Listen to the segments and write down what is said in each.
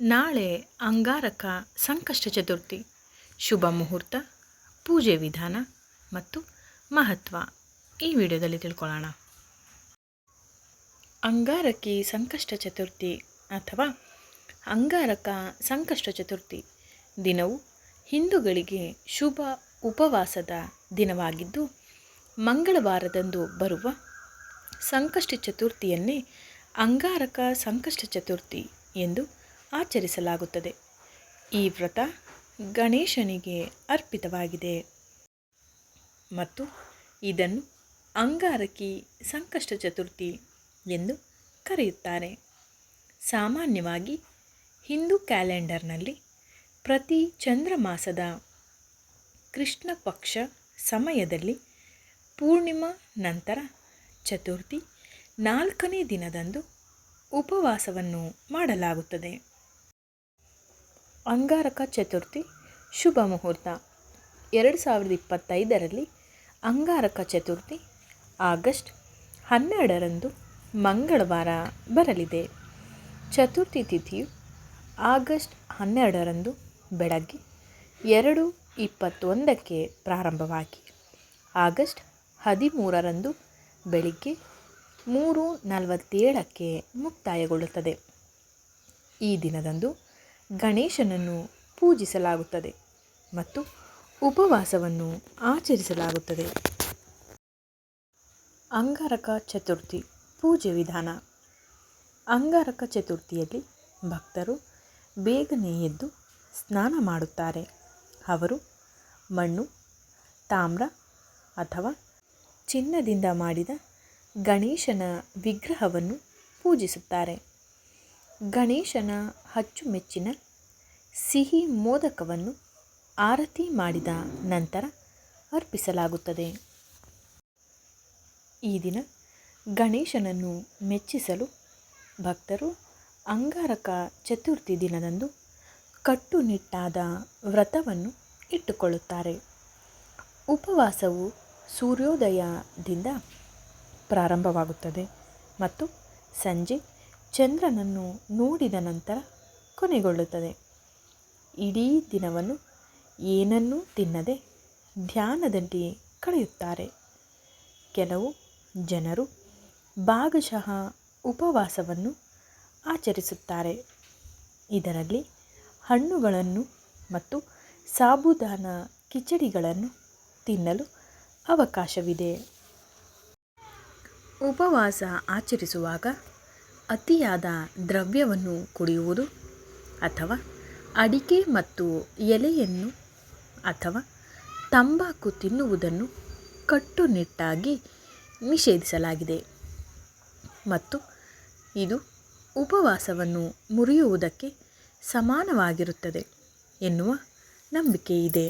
ನಾಳೆ ಅಂಗಾರಕ ಸಂಕಷ್ಟ ಚತುರ್ಥಿ. ಶುಭ ಮುಹೂರ್ತ, ಪೂಜೆ ವಿಧಾನ ಮತ್ತು ಮಹತ್ವ ಈ ವಿಡಿಯೋದಲ್ಲಿ ತಿಳ್ಕೊಳ್ಳೋಣ. ಅಂಗಾರಕಿ ಸಂಕಷ್ಟ ಚತುರ್ಥಿ ಅಥವಾ ಅಂಗಾರಕ ಸಂಕಷ್ಟ ಚತುರ್ಥಿ ದಿನವು ಹಿಂದೂಗಳಿಗೆ ಶುಭ ಉಪವಾಸದ ದಿನವಾಗಿದ್ದು, ಮಂಗಳವಾರದಂದು ಬರುವ ಸಂಕಷ್ಟ ಚತುರ್ಥಿಯನ್ನೇ ಅಂಗಾರಕ ಸಂಕಷ್ಟ ಚತುರ್ಥಿ ಎಂದು ಆಚರಿಸಲಾಗುತ್ತದೆ. ಈ ವ್ರತ ಗಣೇಶನಿಗೆ ಅರ್ಪಿತವಾಗಿದೆ. ಮತ್ತು ಇದನ್ನು ಅಂಗಾರಕಿ ಸಂಕಷ್ಟ ಚತುರ್ಥಿ ಎಂದು ಕರೆಯುತ್ತಾರೆ. ಸಾಮಾನ್ಯವಾಗಿ ಹಿಂದೂ ಕ್ಯಾಲೆಂಡರ್ನಲ್ಲಿ ಪ್ರತಿ ಚಂದ್ರಮಾಸದ ಕೃಷ್ಣ ಪಕ್ಷ ಸಮಯದಲ್ಲಿ ಪೂರ್ಣಿಮಾ ನಂತರ ಚತುರ್ಥಿ ನಾಲ್ಕನೇ ದಿನದಂದು ಉಪವಾಸವನ್ನು ಮಾಡಲಾಗುತ್ತದೆ. ಅಂಗಾರಕ ಚತುರ್ಥಿ, ಶುಭ ಮುಹೂರ್ತ. ಎರಡು ಸಾವಿರದ ಇಪ್ಪತ್ತೈದರಲ್ಲಿ ಅಂಗಾರಕ ಚತುರ್ಥಿ, ಆಗಸ್ಟ್ ಹನ್ನೆರಡರಂದು ಮಂಗಳವಾರ ಬರಲಿದೆ. ಚತುರ್ಥಿ ತಿಥಿಯು ಆಗಸ್ಟ್ ಹನ್ನೆರಡರಂದು ಬೆಳಗ್ಗೆ ಎರಡು ಇಪ್ಪತ್ತೊಂದಕ್ಕೆ ಪ್ರಾರಂಭವಾಗಿ. ಆಗಸ್ಟ್ ಹದಿಮೂರರಂದು ಬೆಳಿಗ್ಗೆ ಮೂರು ನಲವತ್ತೇಳಕ್ಕೆ ಮುಕ್ತಾಯಗೊಳ್ಳುತ್ತದೆ. ಈ ದಿನದಂದು ಗಣೇಶನನ್ನು ಪೂಜಿಸಲಾಗುತ್ತದೆ ಮತ್ತು ಉಪವಾಸವನ್ನು ಆಚರಿಸಲಾಗುತ್ತದೆ. ಅಂಗಾರಕ ಚತುರ್ಥಿ ಪೂಜೆ ವಿಧಾನ. ಅಂಗಾರಕ ಚತುರ್ಥಿಯಲ್ಲಿ ಭಕ್ತರು ಬೇಗನೆ ಎದ್ದು ಸ್ನಾನ ಮಾಡುತ್ತಾರೆ. ಅವರು ಮಣ್ಣು, ತಾಮ್ರ ಅಥವಾ ಚಿನ್ನದಿಂದ ಮಾಡಿದ ಗಣೇಶನ ವಿಗ್ರಹವನ್ನು ಪೂಜಿಸುತ್ತಾರೆ. ಗಣೇಶನ ಅಚ್ಚುಮೆಚ್ಚಿನ ಸಿಹಿ ಮೋದಕವನ್ನು ಆರತಿ ಮಾಡಿದ ನಂತರ ಅರ್ಪಿಸಲಾಗುತ್ತದೆ. ಈ ದಿನ ಗಣೇಶನನ್ನು ಮೆಚ್ಚಿಸಲು ಭಕ್ತರು ಅಂಗಾರಕ ಚತುರ್ಥಿ ದಿನದಂದು ಕಟ್ಟುನಿಟ್ಟಾದ ವ್ರತವನ್ನು ಇಟ್ಟುಕೊಳ್ಳುತ್ತಾರೆ. ಉಪವಾಸವು ಸೂರ್ಯೋದಯದಿಂದ ಪ್ರಾರಂಭವಾಗುತ್ತದೆ ಮತ್ತು ಸಂಜೆ ಚಂದ್ರನನ್ನು ನೋಡಿದ ನಂತರ ಕೊನೆಗೊಳ್ಳುತ್ತದೆ. ಇಡೀ ದಿನವನ್ನು ಏನನ್ನೂ ತಿನ್ನದೆ ಧ್ಯಾನದಲ್ಲಿ ಕಳೆಯುತ್ತಾರೆ. ಕೆಲವು ಜನರು ಭಾಗಶಃ ಉಪವಾಸವನ್ನು ಆಚರಿಸುತ್ತಾರೆ. ಇದರಲ್ಲಿ ಹಣ್ಣುಗಳನ್ನು ಮತ್ತು ಸಾಬುದಾನ ಕಿಚಡಿಗಳನ್ನು ತಿನ್ನಲು ಅವಕಾಶವಿದೆ. ಉಪವಾಸ ಆಚರಿಸುವಾಗ ಅತಿಯಾದ ದ್ರವ್ಯವನ್ನು ಕುಡಿಯುವುದು ಅಥವಾ ಅಡಿಕೆ ಮತ್ತು ಎಲೆಯನ್ನು ಅಥವಾ ತಂಬಾಕು ತಿನ್ನುವುದನ್ನು ಕಟ್ಟುನಿಟ್ಟಾಗಿ ನಿಷೇಧಿಸಲಾಗಿದೆ. ಮತ್ತು ಇದು ಉಪವಾಸವನ್ನು ಮುರಿಯುವುದಕ್ಕೆ ಸಮಾನವಾಗಿರುತ್ತದೆ ಎನ್ನುವ ನಂಬಿಕೆಯಿದೆ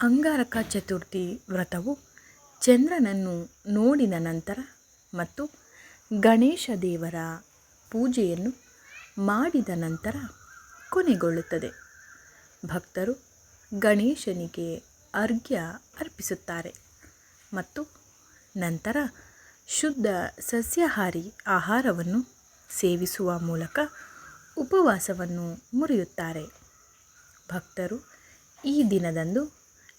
ಅಂಗಾರಕ ಚತುರ್ಥಿ ವ್ರತವು ಚಂದ್ರನನ್ನು ನೋಡಿದ ನಂತರ ಮತ್ತು ಗಣೇಶ ದೇವರ ಪೂಜೆಯನ್ನು ಮಾಡಿದ ನಂತರ ಕೊನೆಗೊಳ್ಳುತ್ತದೆ. ಭಕ್ತರು ಗಣೇಶನಿಗೆ ಅರ್ಘ್ಯ ಅರ್ಪಿಸುತ್ತಾರೆ ಮತ್ತು ನಂತರ ಶುದ್ಧ ಸಸ್ಯಾಹಾರಿ ಆಹಾರವನ್ನು ಸೇವಿಸುವ ಮೂಲಕ ಉಪವಾಸವನ್ನು ಮುರಿಯುತ್ತಾರೆ. ಭಕ್ತರು ಈ ದಿನದಂದು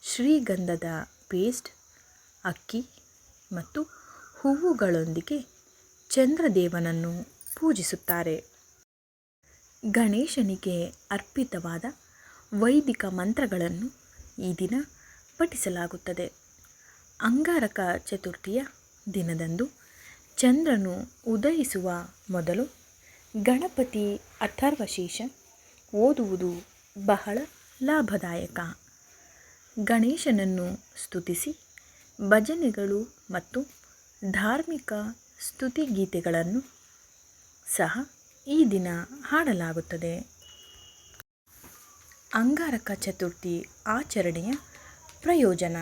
ಶ್ರೀಗಂಧದ ಪೇಸ್ಟ್, ಅಕ್ಕಿ ಮತ್ತು ಹೂವುಗಳೊಂದಿಗೆ ಚಂದ್ರದೇವನನ್ನು ಪೂಜಿಸುತ್ತಾರೆ. ಗಣೇಶನಿಗೆ ಅರ್ಪಿತವಾದ ವೈದಿಕ ಮಂತ್ರಗಳನ್ನು ಈ ದಿನ ಪಠಿಸಲಾಗುತ್ತದೆ. ಅಂಗಾರಕ ಚತುರ್ಥಿಯ ದಿನದಂದು ಚಂದ್ರನು ಉದಯಿಸುವ ಮೊದಲು ಗಣಪತಿ ಅಥರ್ವಶೇಷ ಓದುವುದು ಬಹಳ ಲಾಭದಾಯಕ. ಗಣೇಶನನ್ನು ಸ್ತುತಿಸಿ ಭಜನೆಗಳು ಮತ್ತು ಧಾರ್ಮಿಕ ಸ್ತುತಿಗೀತೆಗಳನ್ನು ಸಹ ಈ ದಿನ ಹಾಡಲಾಗುತ್ತದೆ. ಅಂಗಾರಕ ಚತುರ್ಥಿ ಆಚರಣೆಯ ಪ್ರಯೋಜನ.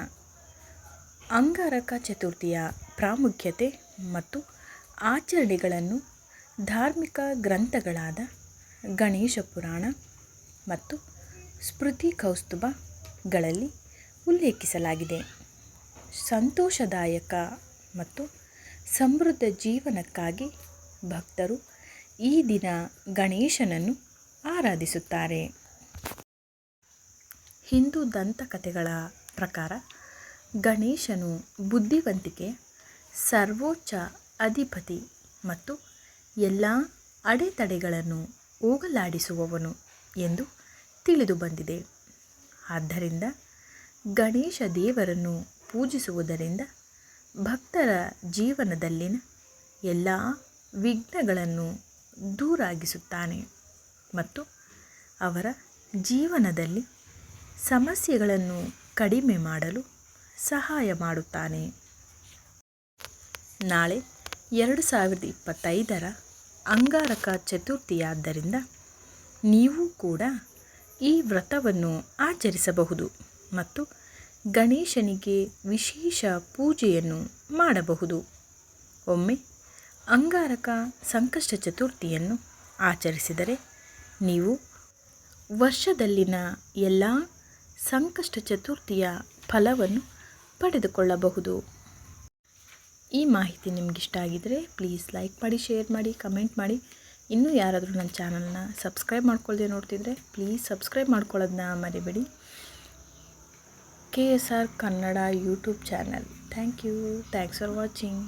ಅಂಗಾರಕ ಚತುರ್ಥಿಯ ಪ್ರಾಮುಖ್ಯತೆ ಮತ್ತು ಆಚರಣೆಗಳನ್ನು ಧಾರ್ಮಿಕ ಗ್ರಂಥಗಳಾದ ಗಣೇಶ ಪುರಾಣ ಮತ್ತು ಸ್ಮೃತಿ ಕೌಸ್ತುಭಗಳಲ್ಲಿ ಉಲ್ಲೇಖಿಸಲಾಗಿದೆ. ಸಂತೋಷದಾಯಕ ಮತ್ತು ಸಮೃದ್ಧ ಜೀವನಕ್ಕಾಗಿ ಭಕ್ತರು ಈ ದಿನ ಗಣೇಶನನ್ನು ಆರಾಧಿಸುತ್ತಾರೆ. ಹಿಂದೂ ದಂತಕಥೆಗಳ ಪ್ರಕಾರ ಗಣೇಶನು ಬುದ್ಧಿವಂತಿಕೆ, ಸರ್ವೋಚ್ಚ ಅಧಿಪತಿ ಮತ್ತು ಎಲ್ಲ ಅಡೆತಡೆಗಳನ್ನು ಹೋಗಲಾಡಿಸುವವನು ಎಂದು ತಿಳಿದು ಬಂದಿದೆ. ಆದ್ದರಿಂದ ಗಣೇಶ ದೇವರನ್ನು ಪೂಜಿಸುವುದರಿಂದ ಭಕ್ತರ ಜೀವನದಲ್ಲಿನ ಎಲ್ಲ ವಿಘ್ನಗಳನ್ನು ದೂರಾಗಿಸುತ್ತಾನೆ ಮತ್ತು ಅವರ ಜೀವನದಲ್ಲಿ ಸಮಸ್ಯೆಗಳನ್ನು ಕಡಿಮೆ ಮಾಡಲು ಸಹಾಯ ಮಾಡುತ್ತಾನೆ. ನಾಳೆ ಎರಡು ಸಾವಿರದ ಇಪ್ಪತ್ತೈದರ ಅಂಗಾರಕ ಚತುರ್ಥಿಯಾದ್ದರಿಂದ ನೀವು ಕೂಡ ಈ ವ್ರತವನ್ನು ಆಚರಿಸಬಹುದು ಮತ್ತು ಗಣೇಶನಿಗೆ ವಿಶೇಷ ಪೂಜೆಯನ್ನು ಮಾಡಬಹುದು. ಒಮ್ಮೆ ಅಂಗಾರಕ ಸಂಕಷ್ಟ ಚತುರ್ಥಿಯನ್ನು ಆಚರಿಸಿದರೆ ನೀವು ವರ್ಷದಲ್ಲಿನ ಎಲ್ಲ ಸಂಕಷ್ಟ ಚತುರ್ಥಿಯ ಫಲವನ್ನು ಪಡೆದುಕೊಳ್ಳಬಹುದು. ಈ ಮಾಹಿತಿ ನಿಮಗಿಷ್ಟ ಆಗಿದರೆ ಪ್ಲೀಸ್ ಲೈಕ್ ಮಾಡಿ, ಶೇರ್ ಮಾಡಿ, ಕಮೆಂಟ್ ಮಾಡಿ. ಇನ್ನೂ ಯಾರಾದರೂ ನನ್ನ ಚಾನಲ್ನ ಸಬ್ಸ್ಕ್ರೈಬ್ ಮಾಡ್ಕೊಳ್ಳದೆ ನೋಡ್ತಿದ್ರೆ ಪ್ಲೀಸ್ ಸಬ್ಸ್ಕ್ರೈಬ್ ಮಾಡ್ಕೊಳ್ಳೋದನ್ನ ಮರಿಬೇಡಿ. K S R Kannada YouTube channel thank you thanks for watching